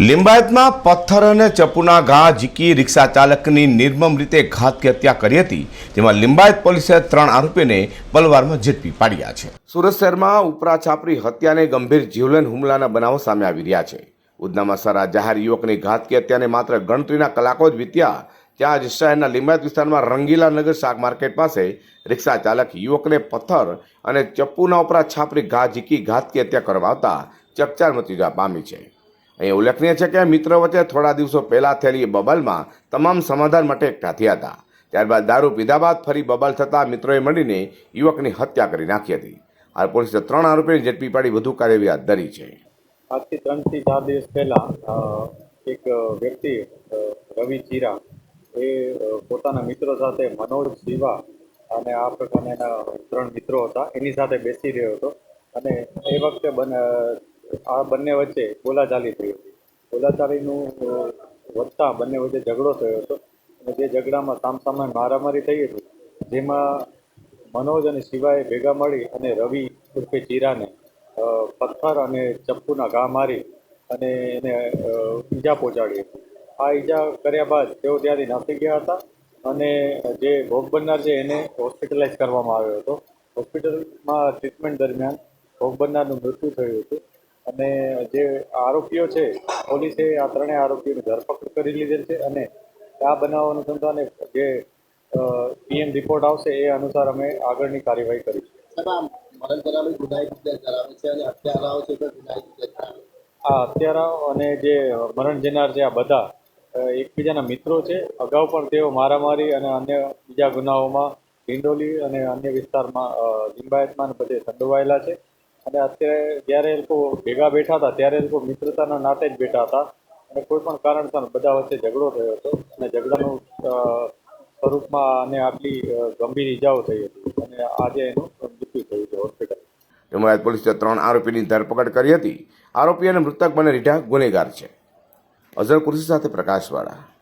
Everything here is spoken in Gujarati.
લિંબાયતમાં પથ્થર અને ચપ્પુના ઘા ઝીકી રિક્ષા ચાલકની નિર્મમ રીતે ઘાતકી હત્યા કરી હતી, જેમાં લિંબાયત પોલીસે ત્રણ આરોપીને પલવારમાં ઝડપી પાડ્યા છે. સુરત શહેરમાં ઉપરા છાપરી હત્યાને ગંભીર જીવલેણ હુમલાના બનાવો સામે આવી રહ્યા છે. ઉધનામાં સરા જાહેર યુવકની ઘાતકી હત્યાને માત્ર ગણતરીના કલાકો જ વીત્યા, ત્યાં જ શહેરના લિંબાયત વિસ્તારમાં રંગીલા નગર શાક માર્કેટ પાસે રિક્ષા ચાલક યુવકને પથ્થર અને ચપ્પુના ઉપરા છાપરી ઘા ઝીકી ઘાતકી હત્યા કરવા આવતા ચકચાર મચી પામી છે. અહીં ઉલ્લેખનીય છે કે મિત્ર વચ્ચે થોડા દિવસો પહેલા થયેલી બબલમાં તમામ સમાધાન માટે એકઠા થયા હતા. ત્યારબાદ દારૂ પીધા બાદ ફરી બબલ થતાં મિત્રોએ મળીને યુવકની હત્યા કરી નાખી હતી. હાલ પોલીસે ત્રણ આરોપીને ઝડપી પાડી વધુ કાર્યવાહી હાથ ધરી છે. આજથી ત્રણથી ચાર દિવસ પહેલાં એક વ્યક્તિ રવિ ચીરા, એ પોતાના મિત્રો સાથે મનોજ શિવા અને આ પ્રકારના એના ત્રણ મિત્રો હતા. એની સાથે બેસી રહ્યો હતો અને એ વખતે બન આ બંને વચ્ચે બોલાચાલી થઈ હતી. બોલાચાલીનું વધતા બંને વચ્ચે ઝઘડો થયો હતો. અને જે ઝઘડામાં સામસામે મારામારી થઈ હતી, જેમાં મનોજ અને શિવાએ ભેગા મળી અને રવિ ઉર્ફે ચીરાને પથ્થર અને ચપ્પુના ઘા મારી અને એને ઈજા પહોંચાડી હતી. આ ઈજા કર્યા બાદ તેઓ ત્યાંથી નાસી ગયા હતા અને જે ભોગ બનનાર છે એને હોસ્પિટલાઇઝ કરવામાં આવ્યો હતો. હોસ્પિટલમાં ટ્રીટમેન્ટ દરમિયાન ભોગ બનનારનું મૃત્યુ થયું હતું. અને જે આરોપીઓ છે પોલીસે આ ત્રણેય આરોપીઓની ધરપકડ કરી લીધેલ છે અને આ બનાવ અનુસંધાને જે પીએમ રિપોર્ટ આવશે એ અનુસાર અમે આગળની કાર્યવાહી કરીશું. સાહેબ આ હત્યારાઓ અને જે મરણ જનાર છે આ બધા એકબીજાના મિત્રો છે. અગાઉ પણ તેઓ મારામારી અને અન્ય બીજા ગુનાઓમાં ડિંડોલી અને અન્ય વિસ્તારમાં લિંબાયતમાં બધે સંડોવાયેલા છે. અને અત્યારે જ્યારે એ લોકો ભેગા બેઠા હતા, ત્યારે એ લોકો મિત્રતાના નાતે જ બેઠા હતા. અને કોઈ પણ કારણસર બધા વચ્ચે ઝઘડો થયો હતો. અને ઝઘડાનું સ્વરૂપમાં અને આટલી ગંભીર ઈજાઓ થઈ હતી. અને આજે એનું મૃત્યુ થયું છે હોસ્પિટલ. લિંબાયત પોલીસે ત્રણ આરોપીની ધરપકડ કરી હતી. આરોપી અને મૃતક બંને રીઢા ગુનેગાર છે. અઝર કુર્સી સાથે પ્રકાશવાળા.